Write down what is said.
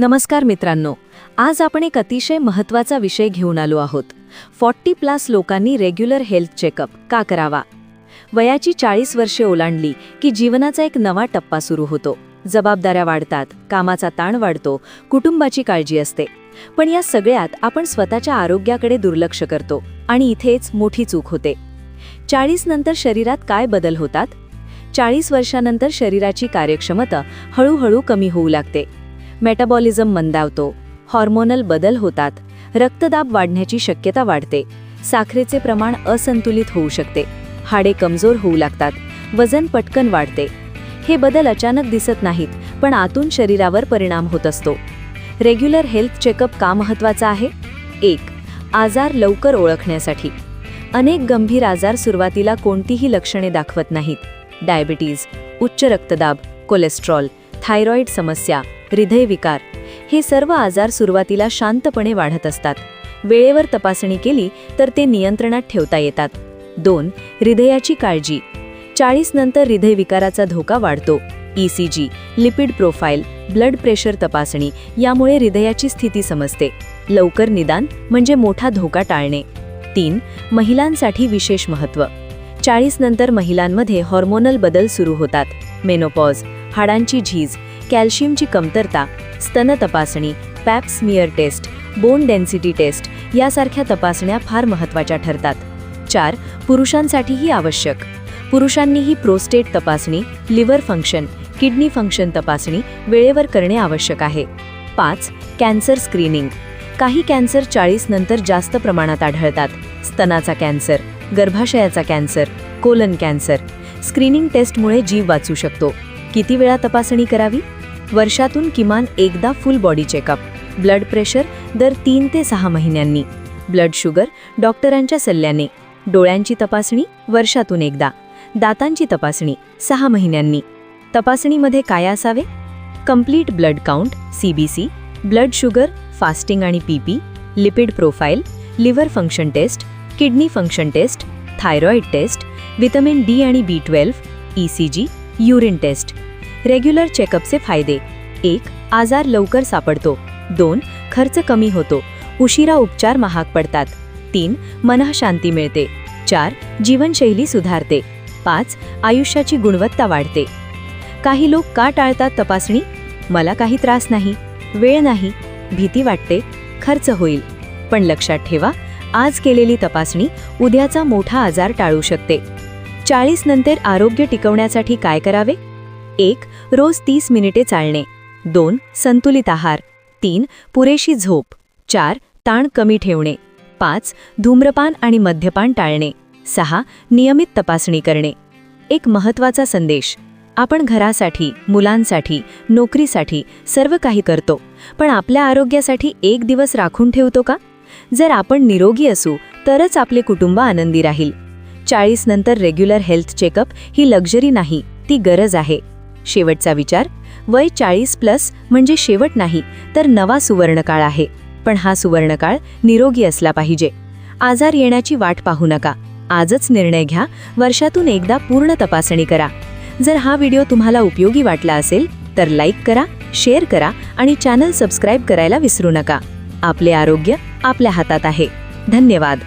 नमस्कार मित्रांनो आज आपण एक अतिशय महत्त्वाचा विषय घेऊन आलो आहोत. फॉर्टी प्लस लोकांनी रेग्युलर हेल्थ चेकअप का करावा? वयाची चाळीस वर्षे ओलांडली की जीवनाचा एक नवा टप्पा सुरू होतो. जबाबदाऱ्या वाढतात कामाचा ताण वाढतो कुटुंबाची काळजी असते. पण या सगळ्यात आपण स्वतःच्या आरोग्याकडे दुर्लक्ष करतो आणि इथेच मोठी चूक होते. चाळीस नंतर शरीरात काय बदल होतात? चाळीस वर्षानंतर शरीराची कार्यक्षमता हळूहळू कमी होऊ लागते. मेटाबॉलिझम मंदावतो. हॉर्मोनल बदल होतात. रक्तदाब वाढण्याची शक्यता वाढते. साखरेचे प्रमाण असंतुलित होऊ शकते. हाडे कमजोर होऊ लागतात. वजन पटकन वाढते. हे बदल अचानक दिसत नाहीत पण आतून शरीरावर परिणाम होत असतो. रेग्युलर हेल्थ चेकअप का महत्त्वाचा आहे? एक आजार लवकर ओळखण्यासाठी. अनेक गंभीर आजार सुरुवातीला कोणतीही लक्षणे दाखवत नाहीत. डायबिटीज उच्च रक्तदाब कोलेस्ट्रॉल थायरॉईड समस्या हृदयविकार. हे सर्व आजार सुरुवातीला शांतपणे वाढत असतात. वेळेवर तपासणी केली तर ते नियंत्रणात ठेवता येतात. दोन हृदयाची काळजी. चाळीस नंतर हृदयविकाराचा धोका वाढतो. E C G lipid profile blood pressure तपासणी यामुळे हृदयाची स्थिती समजते. लवकर निदान म्हणजे मोठा धोका टाळणे. तीन महिलांसाठी विशेष महत्त्व चाळीस नंतर महिलांमध्ये हॉर्मोनल बदल सुरू होतात. मेनोपॉज. हाडांची झीज कॅल्शियमची कमतरता स्तन तपासणी pap smear test bone density test यासारख्या तपासण्या फार महत्त्वाच्या ठरतात. चार पुरुषांसाठीही आवश्यक. पुरुषांनीही प्रोस्टेट तपासणी लिव्हर फंक्शन किडनी फंक्शन तपासणी वेळेवर करणे आवश्यक आहे. पाच कॅन्सर स्क्रीनिंग. काही कॅन्सर चाळीस नंतर जास्त प्रमाणात आढळतात. स्तनाचा कॅन्सर गर्भाशयाचा कॅन्सर कोलन कॅन्सर. स्क्रीनिंग टेस्टमुळे जीव वाचू शकतो. किती वेळा तपासणी करावी? वर्षातून किमान एकदा full body checkup blood pressure दर तीन ते सहा महिन्यांनी. ब्लड शुगर डॉक्टरांच्या सल्ल्याने. डोळ्यांची तपासणी वर्षातून एकदा. दातांची तपासणी सहा महिन्यांनी. तपासणीमध्ये काय असावे? Complete blood count C B C blood sugar fasting आणि P P lipid profile liver function test kidney function test thyroid test vitamin D आणि B twelve E C G urine test. Regular चेकअपचे फायदे. एक आजार लवकर सापडतो. दोन खर्च कमी होतो. उशिरा उपचार महाग पडतात. तीन मनःशांती मिळते. चार जीवनशैली सुधारते. पाच आयुष्याची गुणवत्ता वाढते. काही लोक का टाळतात तपासणी? मला काही त्रास नाही. वेळ नाही. भीती वाटते. खर्च होईल. पण लक्षात ठेवा आज केलेली तपासणी उद्याचा मोठा आजार टाळू शकते. चाळीस नंतर आरोग्य टिकवण्यासाठी काय करावे? एक रोज तीस मिनिटे चालणे. दोन संतुलित आहार. तीन पुरेशी झोप. चार ताण कमी ठेवणे. पाच धूम्रपान आणि मद्यपान टाळणे. सहा नियमित तपासणी करणे. एक महत्त्वाचा संदेश. आपण घरासाठी मुलांसाठी नोकरीसाठी सर्व काही करतो पण आपल्या आरोग्यासाठी एक दिवस राखून ठेवतो का? जर आपण निरोगी असू तरच आपले कुटुंब आनंदी राहील. चाळीस नंतर रेग्युलर हेल्थ चेकअप ही लक्झरी नाही ती गरज आहे. शेवटचा विचार वय चाळीस प्लस म्हणजे शेवट नाही तर नवा सुवर्णकाळ आहे. पण हा सुवर्णकाळ निरोगी असला पाहिजे. आजार येण्याची वाट पाहू नका. आजच निर्णय घ्या वर्षातून एकदा पूर्ण तपासणी करा. जर हा व्हिडिओ तुम्हाला उपयोगी वाटला असेल तर लाईक करा शेअर करा आणि चॅनल सबस्क्राईब करायला विसरू नका. आपले आरोग्य आपल्या हातात आहे. धन्यवाद.